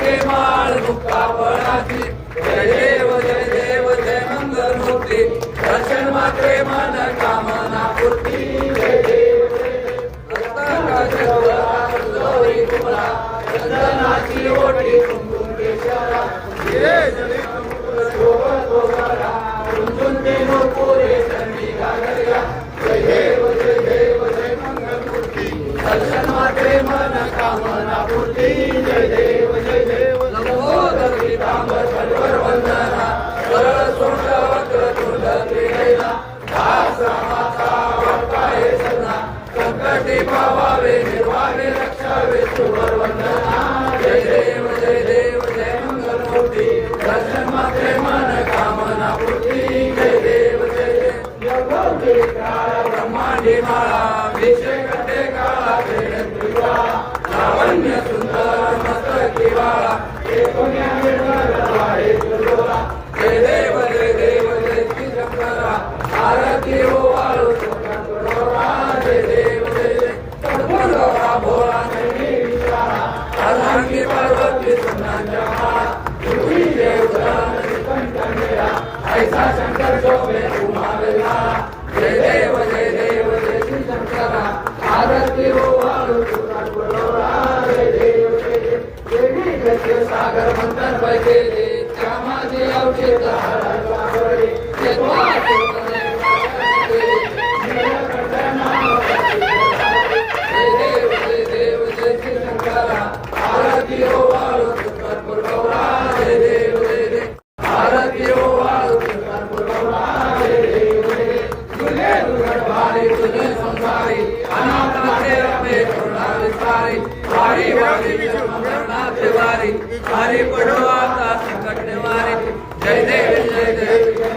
जय माळ मुक्ता फळाची जय देव जय देव जय मंगल मूर्ती दर्शन मात्रे मन कामना जय देव जय देव लंबोदर पीतांबर कल्वर वंदना सरळ सोंड वक्र तुंड त्रिनयना दास रामाचा वाटाये सदा संकटी पावावे निर्वाणे रक्षावे सुवर वंदना जय देव जय देव जय मंगल मूर्ती दर्शन मात्रे मन कामना पूर्ती जय देव जय देव। जगोदे काळ ब्रह्मांडी माळा विषय कटे काळा प्रेम त्रिवाळा लावण्य सुंदर मस्तकी वाळा एकोण्या निर्मलवाळे सुरोला हे देव रे देव रे शंकरा आरती हो वाळू सोडा जय देव जय भोळा विचारा पार्वती माळा तुम्ही देव ऐसा शंकर जय देव जय देव श्री शंकरा. आरती हो देवी सागर मंथन पैके त्या माझे औषध वारी वारी. पडो जय देव जय देव जय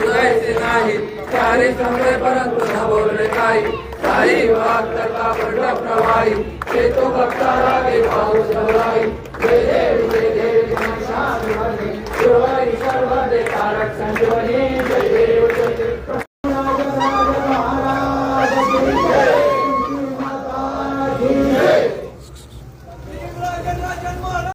तुझायचे नाही समजे परंतु न बोलले काही. काही वाद करता पडला प्रवाही. ते तो भक्ता लागे पाऊस डोलाई जय देव जय देव ईश्वर देता रक्षण जय देव